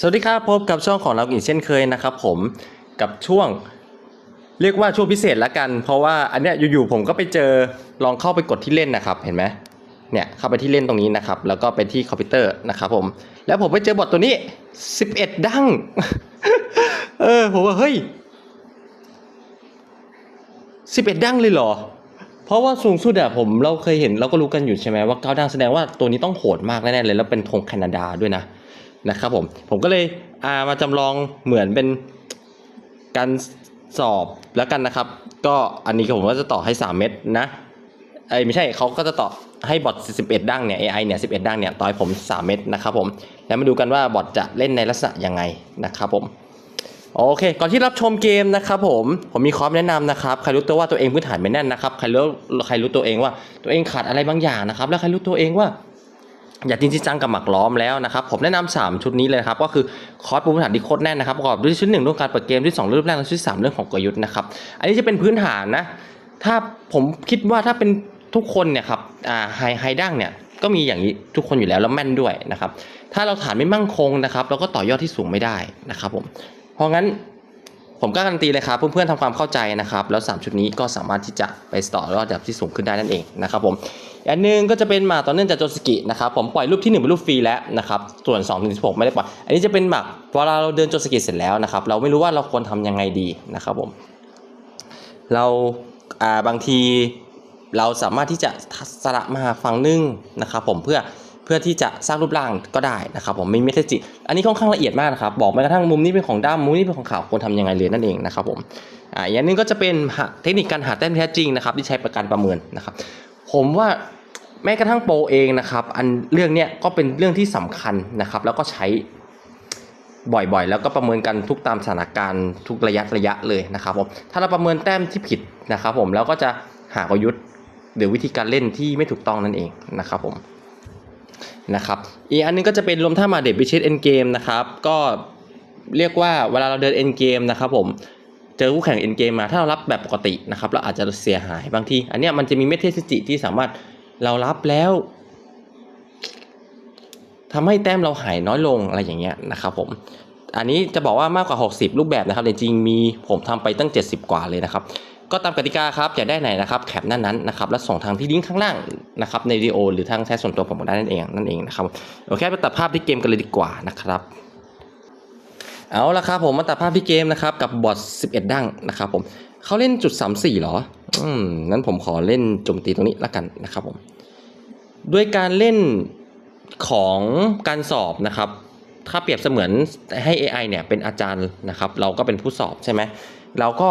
สวัสดีครับพบกับช่องของเราอีกเช่นเคยนะครับผมกับช่วงเรียกว่าช่วงพิเศษละกัน เพราะว่าอันเนี้ยอยู่ๆผมก็ไปเจอลองเข้าไปกดที่เล่นนะครับเห็นไหมเนี่ยเข้าไปที่เล่นตรงนี้นะครับแล้วก็ไปที่คอมพิวเตอร์นะครับผมแล้วผมไปเจอบอทตัวนี้ 11 ดังเออผมว่าเฮ้ย 11 ดังเลยเหรอ เพราะว่าสูงสุดอะผมเราเคยเห็นเราก็รู้กันอยู่ใช่ไหมว่าเก้าดังแสดงว่าตัวนี้ต้องโหดมากแน่ๆเลยแล้วเป็นธงแคนาดาด้วยนะ นะครับผม ผมก็เลยอามาจำลองเหมือนเป็นการสอบแล้วกันนะครับ ก็อันนี้ผมก็จะต่อให้ 3 เม็ดนะไอ้ไม่ใช่เขาก็จะต่อให้บอท11 ดังเนี่ย AI เนี่ย11 ดังเนี่ยต่อให้ผม 3 เม็ดนะครับผม แล้วมาดูกันว่าบอทจะเล่นในลักษณะยังไงนะครับผมโอเค ก่อนที่รับชมเกมนะครับผม ผมมีคอร์สแนะนำนะครับ ใครรู้ตัวว่าตัวเองพื้นฐานไม่แน่นนะครับ ใครรู้ ใครรู้ตัวเองว่าตัวเองขาดอะไรบางอย่างนะครับ แล้วใครรู้ตัวเองว่า อย่าจริงจังกับหมักล้อมแล้วนะครับ ผมแนะนำ3ชุดนี้เลยครับ ก็คือคอร์สพื้นฐานที่โคตรแน่นนะครับประกอบด้วยชุดหนึ่งเรื่องการเปิดเกมที่สองเรื่องแรกและชุดสามเรื่องของกลยุทธ์นะครับ อันนี้จะเป็นพื้นฐานนะ ถ้าผมคิดว่าถ้าเป็นทุกคนเนี่ยครับอ่าไฮไฮดั้งเนี่ยก็มีอย่างนี้ทุกคนอยู่แล้วแล้วแม่นด้วยนะครับ ถ้าเราฐานไม่มั่นคงนะครับ เราก็ต่อยอดที่สูงไม่ได้นะครับผมเพราะงั้น ผมก็การันตีเลยครับเพื่อนๆทำความเข้าใจนะครับ แล้ว 3 ชุดนี้ก็สามารถที่จะไปต่อยอดระดับที่สูงขึ้นได้นั่นเองนะครับผมอันหนึงก็จะเป็นหมากต่อเนื่องจากโจสกินะครับผมปล่อยรูปที่1เป็นรูปฟรีแล้วนะครับส่วน2ถึง16 ไม่ได้ปล่อยอันนี้จะเป็นหมากเวลาเราเดินโจสกิเสร็จแล้วนะครับเราไม่รู้ว่าเราควรทำยังไงดีนะครับผมเราอ่าบางทีเราสามารถที่จะสละมาฝั่งนึงนะครับผมเพื่อ เพื่อที่จะสร้างรูปร่างก็ได้นะครับผมมีเมทัลจิอันนี้ค่อนข้างละเอียดมากนะครับบอกแม้กระทั่งมุมนี้เป็นของด้ามมุมนี้เป็นของขาวควรทำยังไงเลยนั่นเองนะครับผมอ่าอย่างนึงก็จะเป็นเทคนิคการหาแต้มแท้จริงนะครับที่ใช้ประกันประเมินนะครับ ผมว่าแม้กระทั่งโปรเองนะครับอันเรื่องเนี้ยก็เป็นเรื่องที่สำคัญนะครับ แล้วก็ใช้บ่อยๆ แล้วก็ประเมินกันทุกตามสถานการณ์ทุกระยะระยะเลยนะครับผมถ้าเราประเมินแต้มที่ผิดนะครับ ผมแล้วก็จะหากลยุทธ์หรือวิธีการเล่นที่ไม่ถูกต้องนั่นเองนะครับผม นะครับอีกอันนึงก็จะเป็นรวมท่ามาเดบิชิตเอ็นเกมนะครับก็เรียกว่าเวลาเราเดินเอ็นเกมนะครับผมเจอคู่แข่งเอ็นเกมมาถ้าเรารับแบบปกตินะครับเราอาจจะเสียหายบางทีอันเนี้ยมันจะมีเมทเทสจิที่สามารถเรารับแล้วทำให้แต้มเราหายน้อยลงอะไรอย่างเงี้ยนะครับผม อันนี้จะบอกว่ามากกว่า 60 รูปแบบนะครับแต่จริงๆมีผมทำไปตั้ง 70 กว่าเลยนะครับ ก็ตามกติกาครับอยากได้ไหนนะครับแคปนั้นนั้นนะครับแล้วส่งทางที่ลิงก์ข้างล่างนะครับในวิดีโอหรือทางแชทส่วนตัวผมได้นั่นเองนั่นเองนะครับโอเคไปตัดภาพที่เกมกันเลยดีกว่านะครับเอาละครับผมมาตัดภาพที่เกมนะครับกับบอท11 ดั้งนะครับผมเขาเล่นจุด34เหรออืมนั้นผมขอเล่นโจมตีตรงนี้ละกันนะครับผมด้วยการเล่นของการสอบนะครับ ถ้าเปรียบเสมือนให้ AI เนี่ยเป็นอาจารย์นะครับ เราก็เป็นผู้สอบใช่ไหมเราก็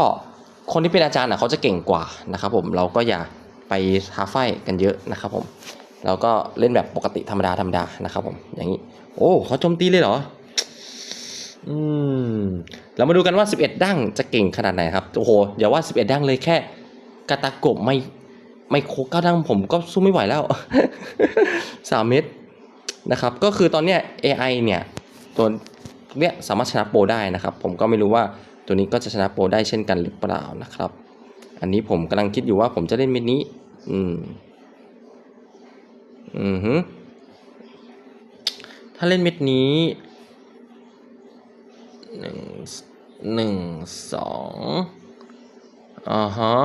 คนที่เป็นอาจารย์อะเขาจะเก่งกว่านะครับผมเราก็อย่าไปท้าไฟกันเยอะนะครับผมเราก็เล่นแบบปกติธรรมดาธรรมดานะครับผมอย่างนี้ โอ้เขาโจมตีเลยเหรออืมเรามาดูกันว่า 11 ดั้งจะเก่งขนาดไหนครับโอ้โหอย่าว่า 11 ดั้งเลยแค่กาตากบไม่ไม่โคกเก้าดั้งผมก็สู้ไม่ไหวแล้วสามเม็ดนะครับ ก็คือตอนเนี้ย AI เนี่ยตัวเนี้ยสามารถชนะโปรได้นะครับ ผมก็ไม่รู้ว่า ตัวนี้ก็จะชนะโปรได้เช่นกันหรือเปล่านะครับ อันนี้ผมกำลังคิดอยู่ว่าผมจะเล่นเม็ดนี้ อืม อือฮึถ้าเล่นเม็ดนี้หนึ่งหนึ่งสองอ่าฮะ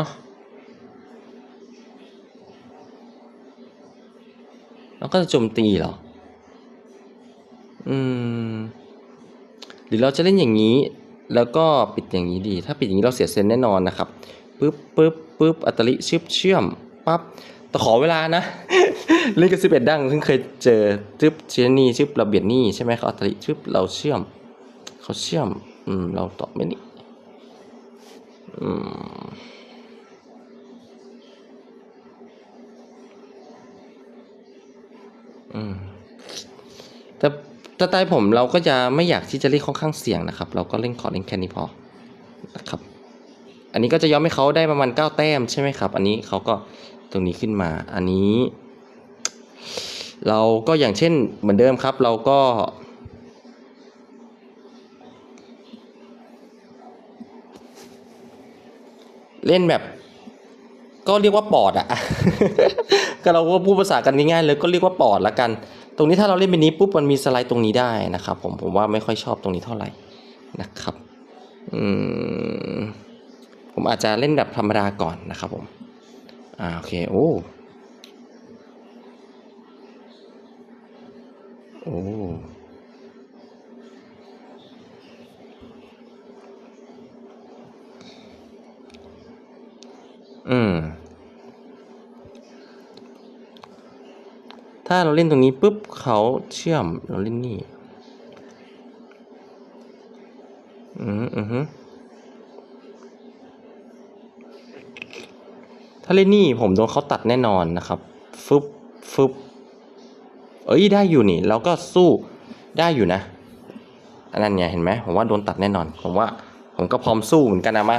แล้วก็จะโจมตีเหรอ อืม หรือเราจะเล่นอย่างนี้ แล้วก็ปิดอย่างนี้ดี ถ้าปิดอย่างนี้เราเสียเซนแน่นอนนะครับปึ๊บปึ๊บปึ๊บอัตลิชึบเชื่อมปั๊บแต่ขอเวลานะเล่นกับสิบเอ็ดดังเพิ่งเคยเจอชึบเชยนี่ชึบระเบียดนี่ใช่ไหมเขาอัตลิชึบเราเชื่อมเขาเชื่อมอืมเราตอบไม่นี่อืมอืมแต่ แต่ใจผมเราก็จะไม่อยากที่จะเล่นค่อนข้างเสี่ยงนะครับ เราก็เล่นขอเล่นแค่นี้พอนะครับ อันนี้ก็จะย้อมให้เขาได้ประมาณเก้าแต้มใช่ไหมครับ อันนี้เขาก็ตรงนี้ขึ้นมา อันนี้ เราก็อย่างเช่นเหมือนเดิมครับ เราก็ เล่นแบบก็เรียกว่าปอดอะก็เราก็พูดภาษากันง่ายๆเลยก็เรียกว่าปอดละกัน ตรงนี้ถ้าเราเล่นเป็นนี้ปุ๊บมันมีสไลด์ตรงนี้ได้นะครับ ผมผมว่าไม่ค่อยชอบตรงนี้เท่าไหร่นะครับอืมผมอาจจะเล่นแบบธรรมดาก่อนนะครับผมอ่าโอเคโอ้โอ้อืม ถ้าเราเล่นตรงนี้ปุ๊บเขาเชื่อมเราเล่นนี่อืมอือฮึถ้าเล่นนี่ผมโดนเขาตัดแน่นอนนะครับฟึบฟึบเอ้ยได้อยู่นี่เราก็สู้ได้อยู่นะอันนั้นไงเห็นไหมผมว่าโดนตัดแน่นอน ผมว่าผมก็พร้อมสู้เหมือนกันนะมา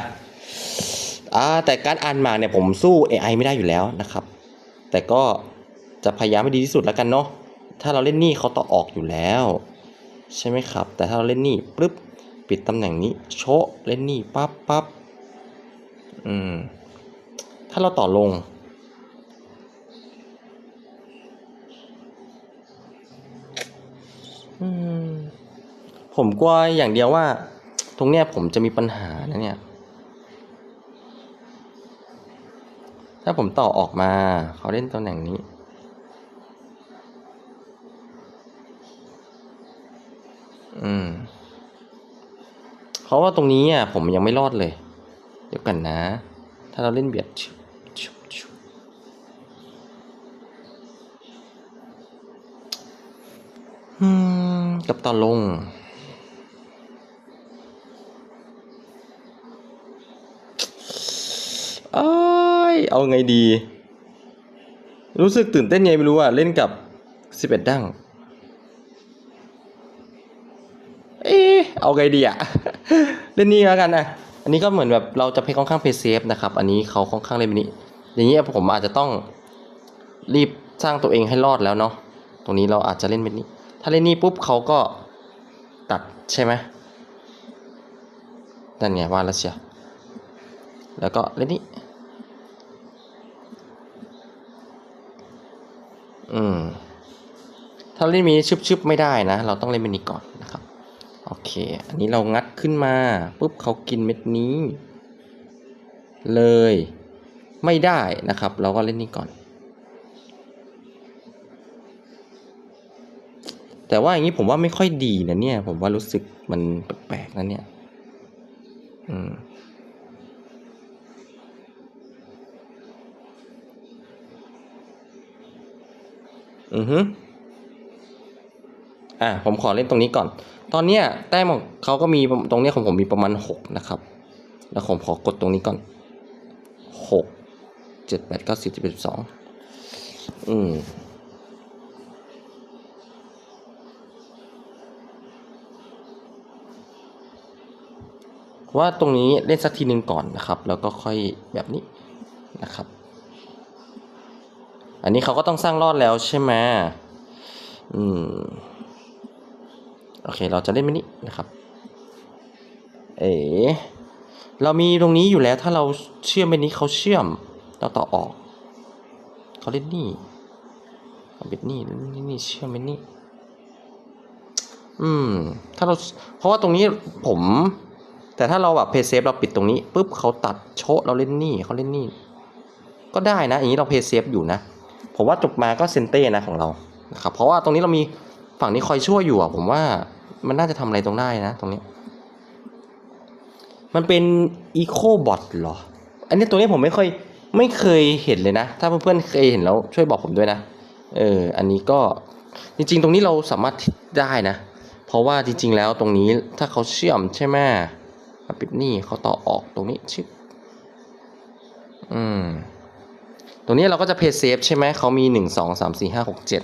อ่าแต่การอ่านหมากเนี่ยผมสู้ AI ไม่ได้อยู่แล้วนะครับ แต่ก็ จะพยายามให้ดีที่สุดแล้วกันเนาะถ้าเราเล่นนี่เขาต่อออกอยู่แล้ว ใช่ไหมครับ แต่ถ้าเราเล่นนี่ปึ๊บปิดตำแหน่งนี้โชะเล่นนี่ปั๊บปั๊บอืมถ้าเราต่อลง ผมกลัวอย่างเดียวว่า ตรงเนี้ยผมจะมีปัญหานะเนี่ย ถ้าผมต่อออกมา เขาเล่นตำแหน่งนี้ อืมเพราะว่าตรงนี้อะผมยังไม่รอดเลย เดี๋ยวกันนะ ถ้าเราเล่นเบียดกับต่อลง เอ้ย เอาไงดี รู้สึกตื่นเต้นไงไม่รู้อะเล่นกับสิบเอ็ดดั้ง เอ๊ะ เอาไงดีอะเล่นนี่แล้วกันนะอันนี้ก็เหมือนแบบเราจะเพค่อนข้างเพย์เซฟนะครับ อันนี้เขาค่อนข้างเล่นแบบนี้ อย่างนี้ผมอาจจะต้องรีบสร้างตัวเองให้รอดแล้วเนาะ ตรงนี้เราอาจจะเล่นแบบนี้ ถ้าเล่นนี่ปุ๊บเขาก็ตัดใช่ไหมนั่นไงว่าแล้วเชียวแล้วก็เล่นนี่อืมถ้าเล่นมีชึบๆไม่ได้นะ เราต้องเล่นม็ดนี้ก่อน เค อันนี้เรางัดขึ้นมาปุ๊บเขากินเม็ดนี้ เลยไม่ได้นะครับ เราก็เล่นนี่ก่อน แต่ว่าอย่างนี้ผมว่าไม่ค่อยดีนะเนี่ย ผมว่ารู้สึกมันแปลกๆนะเนี่ย อืมอือฮึอะผมขอเล่นตรงนี้ก่อน ตอนเนี้ยแต้มของเขาก็มีตรงเนี้ยของผมมีประมาณหกนะครับ แล้วผมขอกดตรงนี้ก่อนหกเจ็ดแปดเก้าสิบสิบเอ็ดสิบสองอืมว่าตรงนี้เล่นสักทีหนึ่งก่อนนะครับ แล้วก็ค่อยแบบนี้นะครับ อันนี้เขาก็ต้องสร้างรอดแล้วใช่ไหมอืม โอเค เราจะเล่นไม่นี้นะครับ เอ๋เรามีตรงนี้อยู่แล้วถ้าเราเชื่อมไปนี้เขาเชื่อม เราต่อออกเขาเล่นนี่เขาเบ็ดนี่นี่นี่เชื่อมไปนี่อืม ถ้าเราเพราะว่าตรงนี้ผม แต่ถ้าเราแบบเพย์เซฟเราปิดตรงนี้ปุ๊บเขาตัดโชะเราเล่นนี่เขาเล่นนี่ ก็ได้นะอย่างนี้เราเพย์เซฟอยู่นะ ผมว่าจบมาก็เซนเต้นะของเรานะครับเพราะว่าตรงนี้เรามี ฝั่งนี้คอยช่วยอยู่อะ ผมว่ามันน่าจะทำอะไรตรงได้นะ ตรงนี้ มันเป็นอีโคบอทเหรอ อันนี้ตัวนี้ผมไม่ค่อยไม่เคยเห็นเลยนะ ถ้าเพื่อนๆเคยเห็นแล้วช่วยบอกผมด้วยนะ เออ อันนี้ก็จริง ๆ ตรงนี้เราสามารถได้นะ เพราะว่าจริง ๆ แล้วตรงนี้ถ้าเขาเชื่อมใช่ไหมมาปิดนี่เขาต่อออกตรงนี้ชิบอืม ตรงนี้เราก็จะเพย์เซฟใช่ไหม เขามีหนึ่งสองสามสี่ห้าหกเจ็ด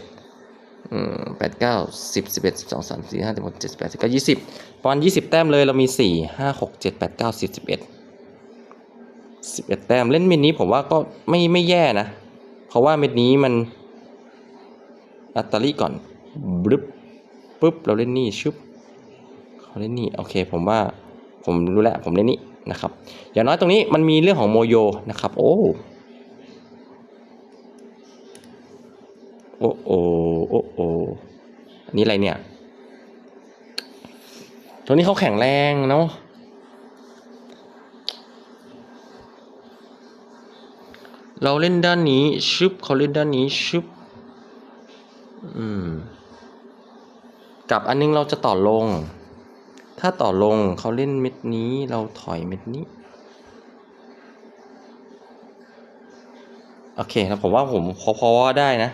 แปดเก้าสิบสิบเอ็ดสิบสองสามสี่ห้าสิบหกเจ็ดสิบแปดสิบเก้ายี่สิบประมาณยี่สิบแต้มเลยเรามีสี่ห้าหกเจ็ดแปดเก้าสิบสิบเอ็ดสิบเอ็ดแต้มเล่นเม็ดนี้ผมว่าก็ไม่ไม่แย่นะ เพราะว่าเม็ดนี้มันอัตตาลีก่อนบรึบปุ๊บเราเล่นนี่ชุบเขาเล่นนี่โอเคผมว่าผมรู้แล้วผมเล่นนี่นะครับอย่างน้อยตรงนี้มันมีเรื่องของโมโยนะครับ โอ้ โอ้โอโอ้โออันนี้อะไรเนี่ย ตัวนี้เขาแข็งแรงเนาะเราเล่นด้านนี้ชึบเขาเล่นด้านนี้ชึบอืมกับอันนึงเราจะต่อลง ถ้าต่อลงเขาเล่นเม็ดนี้เราถอยเม็ดนี้ โอเคแล้วผมว่าผมพอพอว่าได้นะ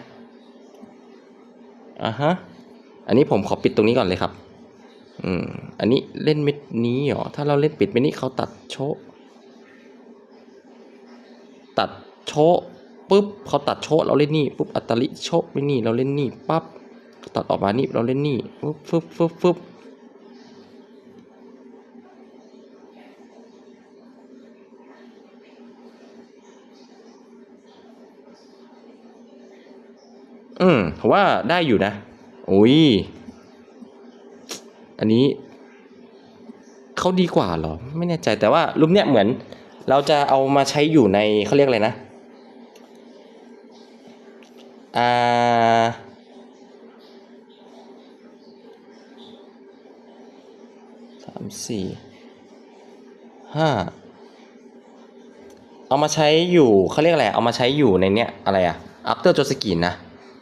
อะฮะ อันนี้ผมขอปิดตรงนี้ก่อนเลยครับ อืม อันนี้เล่นเม็ดนี้เหรอ ถ้าเราเล่นปิดเม็ดนี้เขาตัดโชตัดโชปุ๊บเขาตัดโชเราเล่นนี่ปุ๊บอัตลิโชะไปนี่เราเล่นนี่ปั๊บตัดออกมานี่เราเล่นนี่ปุ๊บฟึบฟึบฟึบ อืมผมว่าได้อยู่นะอุ้ยอันนี้เขาดีกว่าหรอ ไม่แน่ใจแต่ว่ารูปเนี้ยเหมือน เราจะเอามาใช้อยู่ในเขาเรียกอะไรนะอ่าสามสี่ห้าเอามาใช้อยู่เขาเรียกอะไร เอามาใช้อยู่ในเนี้ยอะไรอะ after โจสกินนะ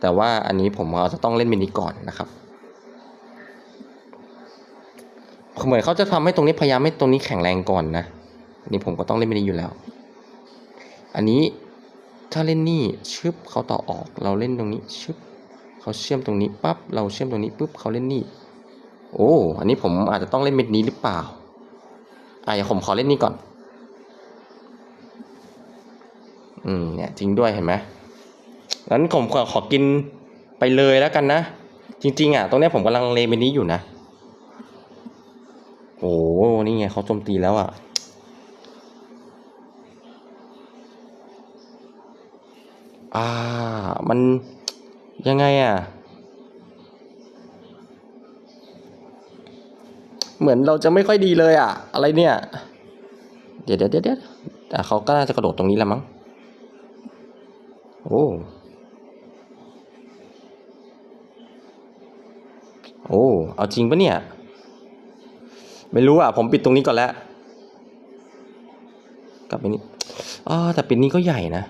แต่ว่าอันนี้ผมอาจะต้องเล่นมินิก่อนนะครับเหมือนเขาจะทำให้ตรงนี้พยายามให้ตรงนี้แข็งแรงก่อนนะนนี้ผมก็ต้องเล่นมินิอยู่แล้ว อันนี้ถ้าเล่นนี่ชึบเขาต่อออก เราเล่นตรงนี้ชึบเขาเชื่อมตรงนี้ปั๊บเราเชื่อมตรงนี้ปุ๊บเขาเล่นนี่ โอ้อันนี้ผมอาจจะต้องเล่นเม็ดนี้หรือเปล่าอะอย่าผมขอเล่นนี่ก่อน อืมเนี่ยจริงด้วยเห็นไหม งั้นผมขอขอกินไปเลยแล้วกันนะ จริง ๆ อะ ตรงนี้ผมกำลังเลเม็ดนี้อยู่นะ โอ้นี่ไงเขาโจมตีแล้วอะอ่า มันยังไงอะ เหมือนเราจะไม่ค่อยดีเลยอะ อะไรเนี่ย เดี๋ยวเดี๋ยวเดี๋ยวเดี๋ยวแต่เขาก็น่าจะกระโดดตรงนี้แล้วมั้ง โอ้ โอ้ เอาจริงปะเนี่ย ไม่รู้อะ ผมปิดตรงนี้ก่อนแล้ว กลับไปนี่อ๋อแต่ปิดนี้ก็ใหญ่นะ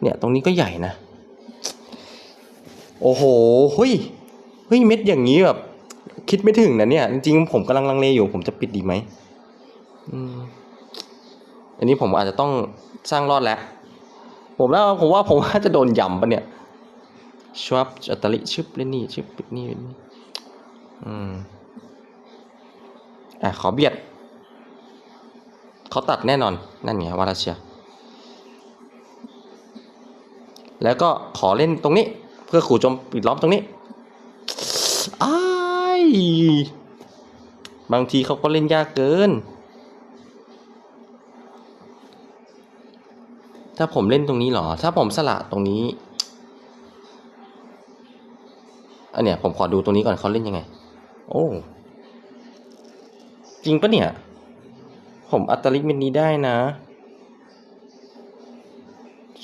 เนี่ยตรงนี้ก็ใหญ่นะ โอ้โห เฮ้ย เฮ้ยเม็ดอย่างนี้แบบ คิดไม่ถึงนะเนี่ย จริงๆ ผมกำลังลังเลอยู่ ผมจะปิดดีไหมอืมอันนี้ผมอาจจะต้องสร้างรอดแล้ว ผมแล้วผมว่าผมว่าจะโดนยำปะเนี่ย ชวับอัตลิชึบเล่นนี่ชึบปิดนี่นี่อืมอะขอเบียดเขาตัดแน่นอน นั่นไงวาราเชีย แล้วก็ขอเล่นตรงนี้ เพื่อขู่โจมปิดล้อมตรงนี้ไอ้บางทีเขาก็เล่นยากเกิน ถ้าผมเล่นตรงนี้เหรอ ถ้าผมสละตรงนี้ อันเนี้ยผมขอดูตรงนี้ก่อนเขาเล่นยังไง โอ้จริงปะเนี่ย ผมอัตลิกเม็ดนี้ได้นะ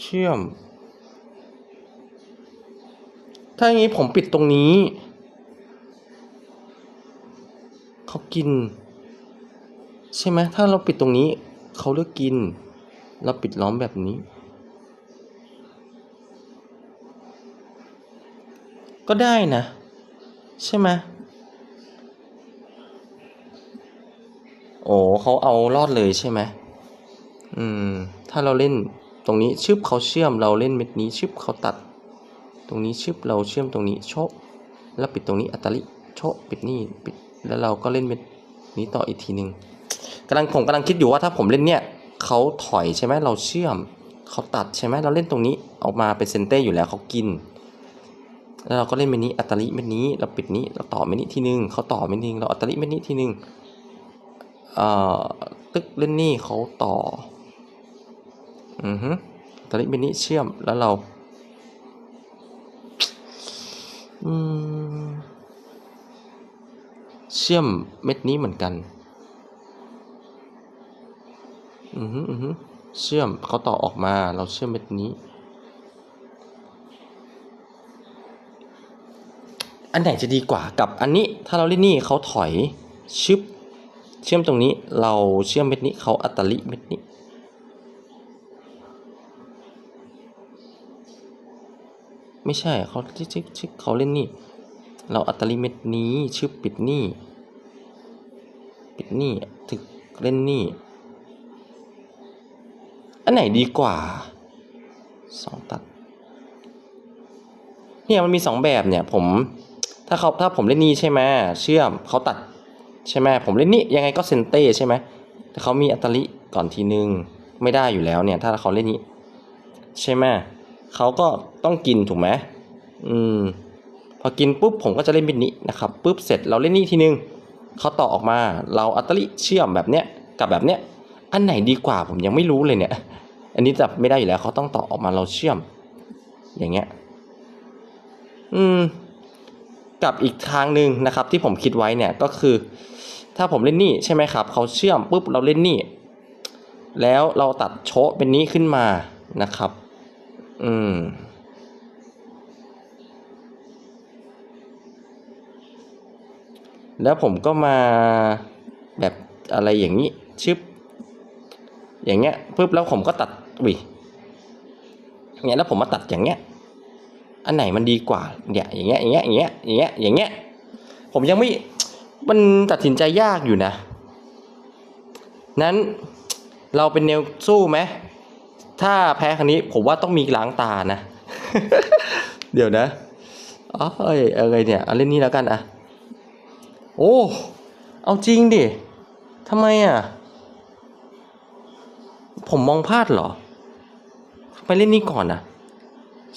เชื่อม ถ้าอย่างนี้ผมปิดตรงนี้เขากิน ใช่ไหมถ้าเราปิดตรงนี้เขาเลือกกิน เราปิดล้อมแบบนี้ ก็ได้นะ ใช่ไหมโอ้เขาเอารอดเลยใช่ไหมอืม ถ้าเราเล่นตรงนี้ชึบเขาเชื่อมเราเล่นเม็ดนี้ชึบเขาตัด ตรงนี้ชึบเราเชื่อมตรงนี้โชะแล้วปิดตรงนี้อัตลิโชะปิดนี่ปิดแล้วเราก็เล่นเม็ดนี้ต่ออีกทีหนึ่งกำลังผมกำลังคิดอยู่ว่าถ้าผมเล่นเนี่ยเขาถอยใช่ไหมเราเชื่อมเขาตัดใช่ไหมเราเล่นตรงนี้ออกมาเป็นเซนเต้อยู่แล้วเขากิน แล้วเราก็เล่นเม็ดนี้อัตลิเม็ดนี้เราปิดนี้เราต่อเม็ดนี้ทีนึงเขาต่อเม็ดนึงเราอัตลิเม็ดนี้ทีนึงเอ่อตึกเล่นนี่เขาต่ออือฮึอัตลิเม็ดนี้เชื่อมแล้วเราอืมเชื่อมเม็ดนี้เหมือนกันอือฮึอือฮึเชื่อมเขาต่อออกมาเราเชื่อมเม็ดนี้ อันไหนจะดีกว่ากับอันนี้ ถ้าเราเล่นนี่เขาถอยชึบเชื่อมตรงนี้เราเชื่อมเม็ดนี้เขาอัตลิเม็ดนี้ไม่ใช่เขาชิชิชิเขาเล่นนี่ เราอัตลิเม็ดนี้ชื่อปิดนี่ ปิดนี่ถึกเล่นนี่ อันไหนดีกว่าสองตัด เนี่ยมันมีสองแบบเนี่ยผม ถ้าเขาถ้าผมเล่นนี่ใช่ไหมเชื่อมเขาตัดใช่ไหมผมเล่นนี่ยังไงก็เซนเต้ใช่ไหมแต่เขามีอัตลิก่อนทีนึงไม่ได้อยู่แล้วเนี่ยถ้าเขาเล่นนี้ใช่ไหมเขาก็ต้องกินถูกไหมอืมพอกินปุ๊บผมก็จะเล่นเป็นนี้นะครับปุ๊บเสร็จเราเล่นนี่ทีนึงเขาต่อออกมาเราอัตลิเชื่อมแบบเนี้ยกับแบบเนี้ยอันไหนดีกว่าผมยังไม่รู้เลยเนี่ย อันนี้จับไม่ได้อยู่แล้วเขาต้องต่อออกมาเราเชื่อม อย่างเงี้ย อืม กับอีกทางหนึ่งนะครับที่ผมคิดไว้เนี่ยก็คือ ถ้าผมเล่นนี่ใช่ไหมครับเขาเชื่อมปุ๊บเราเล่นนี่ แล้วเราตัดโชะเป็นนี้ขึ้นมานะครับ อืมแล้วผมก็มาแบบอะไรอย่างนี้ชึบอย่างเงี้ยปุ๊บแล้วผมก็ตัดวิอย่างเงี้ยแล้วผมมาตัดอย่างเงี้ย อันไหนมันดีกว่าเนี่ยอย่างเงี้ยอย่างเงี้ยอย่างเงี้ยอย่างเงี้ยอย่างเงี้ยผมยังไม่มันตัดสินใจยากอยู่นะ นั้นเราเป็นแนวสู้ไหมถ้าแพ้ครั้งนี้ผมว่าต้องมีล้างตานะ เดี๋ยวนะอ๋อเอ้ยอะไรเนี่ยเอาเล่นนี้แล้วกันอะโอ้เอาจริงดิทำไมอะ ผมมองพลาดเหรอ ไปเล่นนี่ก่อนนะ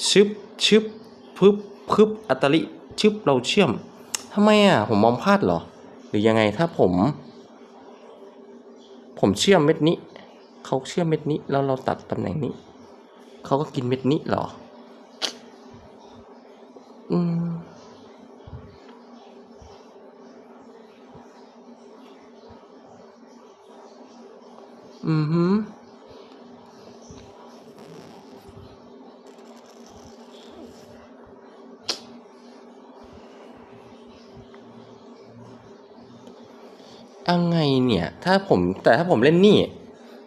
ชึบชึบ พึบพึบอัตลิชึบเราเชื่อมทำไมอะผมมองพลาดเหรอ หรือยังไงถ้าผม ผมเชื่อมเม็ดนี้เขาเชื่อมเม็ดนี้แล้วเราตัดตำแหน่งนี้เขาก็กินเม็ดนี้เหรอ อืมอือฮึ ยังไงเนี่ย ถ้าผมแต่ถ้าผมเล่นนี่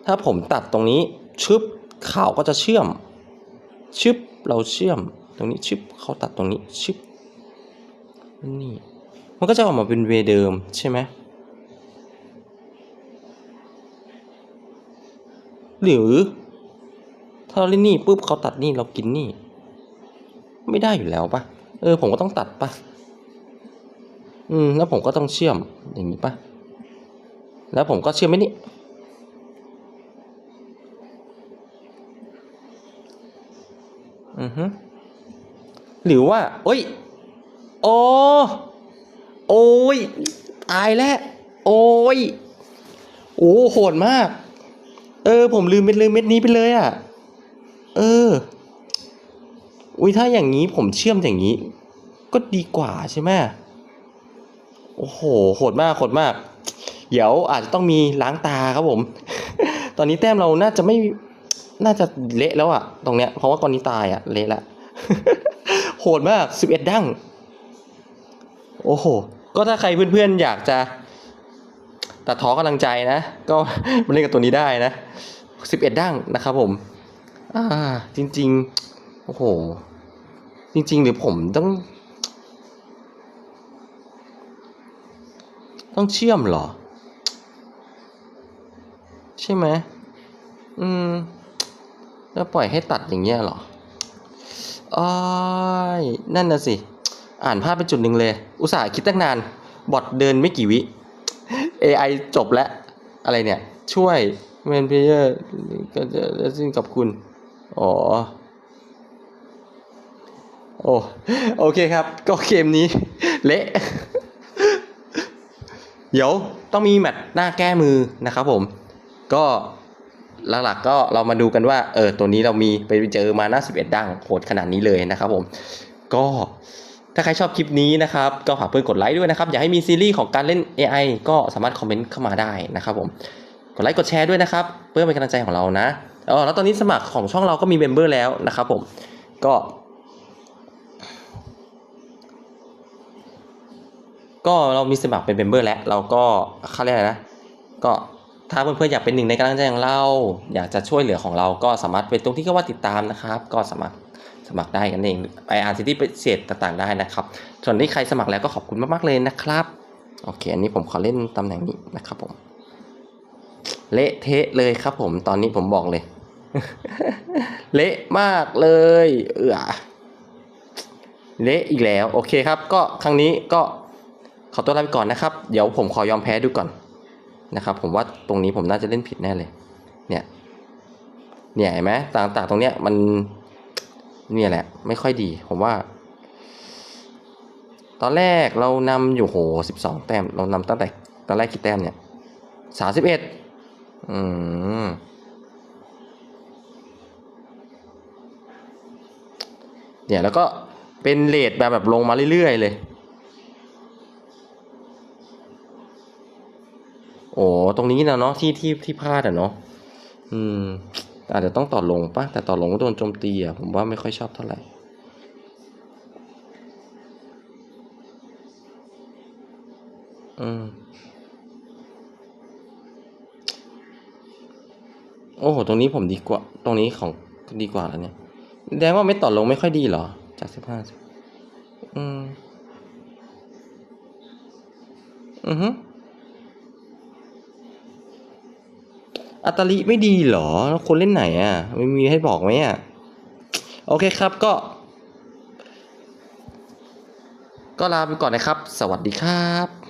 ถ้าผมตัดตรงนี้ชึบข่าวก็จะเชื่อม ชึบเราเชื่อม ตรงนี้ชึบเขาตัดตรงนี้ชึบนี่ มันก็จะออกมาเป็นเวเดิมใช่ไหมหรือ ถ้าเราเล่นนี่ปุ๊บเขาตัดนี่เรากินนี่ ไม่ได้อยู่แล้วปะเออ ผมก็ต้องตัดปะอืม แล้วผมก็ต้องเชื่อมอย่างนี้ปะ แล้วผมก็เชื่อมไม่นี่อือฮึหรือว่าโอ้ยโอ้โอ้ยตายแล้ว โอ้ยโอ้โหดมาก เออ ผมลืมเป็นลืมเม็ดนี้ไปเลยอะ เออ อุ้ยถ้าอย่างนี้ผมเชื่อมอย่างนี้ ก็ดีกว่าใช่ไหมโอ้โหโหดมากโหดมาก เดี๋ยวอาจจะต้องมีล้างตาครับผม ตอนนี้แต้มเราน่าจะไม่น่าจะเละแล้วอะตรงเนี้ยเพราะว่าก่อนนี้ตายอะเละละโหดมากสิบเอ็ดดั้งโอ้โห ก็ถ้าใครเพื่อนๆอยากจะตัดท้อกำลังใจนะ ก็มาเล่นกับตัวนี้ได้นะสิบเอ็ดดั้งนะครับผม อ่า จริง ๆ โอ้โห จริง ๆ หรือผมต้อง ต้องเชื่อมเหรอ ใช่ไหมอืม แล้วปล่อยให้ตัดอย่างเงี้ยเหรออ้ยนั่นน่ะสิ อ่านภาพเป็นจุดหนึ่งเลย อุตส่าห์คิดตั้งนาน บอทเดินไม่กี่วิ AI จบแล้ว อะไรเนี่ย ช่วยเมนเพเยอร์ก็จะสิ้นกับคุณ อ๋อ โอ้โอเคครับ ก็เกมนี้ เละเดี๋ยวต้องมีแมตช์หน้าแก้มือนะครับผม ก็หลักๆก็เรามาดูกันว่าเออตัวนี้เรามีไปเจอมาหน้า11 ดังโหดขนาดนี้เลยนะครับผม ก็ถ้าใครชอบคลิปนี้นะครับ ก็ฝากเพื่อนกดไลค์ด้วยนะครับ อยากให้มีซีรีส์ของการเล่น AI ก็สามารถคอมเมนต์เข้ามาได้นะครับผมกดไลค์กดแชร์ด้วยนะครับ เพื่อเป็นกำลังใจของเรานะเออแล้วตอนนี้สมัครของช่องเราก็มีเมมเบอร์แล้วนะครับผมก็ ก็เรามีสมัครเป็นเมมเบอร์แล้ว เราก็เขาเรียกอะไรนะ ก็ ถ้าเพื่อนๆอยากเป็นหนึ่งในกำลังใจของเรา อยากจะช่วยเหลือของเราก็สามารถเป็นตรงที่ก็ว่าติดตามนะครับ ก็สมัครสมัครได้กันเองไปอ่านสิทธิพิเศษต่างๆได้นะครับ ส่วนที่ใครสมัครแล้วก็ขอบคุณมากๆเลยนะครับโอเค อันนี้ผมขอเล่นตำแหน่งนี้นะครับผม เละเทะเลยครับผมตอนนี้ผมบอกเลย เละมากเลย เออเละอีกแล้ว โอเคครับ ก็ครั้งนี้ก็ขอตัวลาไปก่อนนะครับ เดี๋ยวผมขอยอมแพ้ดูก่อน นะครับ ผมว่าตรงนี้ผมน่าจะเล่นผิดแน่เลย เนี่ย เนี่ยเห็นไหมต่างๆ ตรงเนี้ยมัน เนี่ยแหละ ไม่ค่อยดี ผมว่า ตอนแรกเรานำอยู่โหสิบสองแต้ม เรานำตั้งแต่ตอนแรกกี่แต้มเนี่ยสามสิบเอ็ดอืมเนี่ยแล้วก็เป็นเลทแบบแบบลงมาเรื่อยๆเลย โอ้ตรงนี้นะเนาะที่ที่ที่พลาดอะเนาะอืม อาจจะต้องต่อลงปะแต่ต่อลงก็โดนโจมตีอะผมว่าไม่ค่อยชอบเท่าไหร่อืมโอ้โห ตรงนี้ผมดีกว่า ตรงนี้ของดีกว่าแล้วเนี่ยแดงว่าไม่ต่อลงไม่ค่อยดีเหรอ จากสิบห้าอืม อือฮึ อัตลิไม่ดีเหรอ คนเล่นไหนอะไม่มีให้บอกไหมอะ โอเคครับก็ ก็ลาไปก่อนนะครับ สวัสดีครับ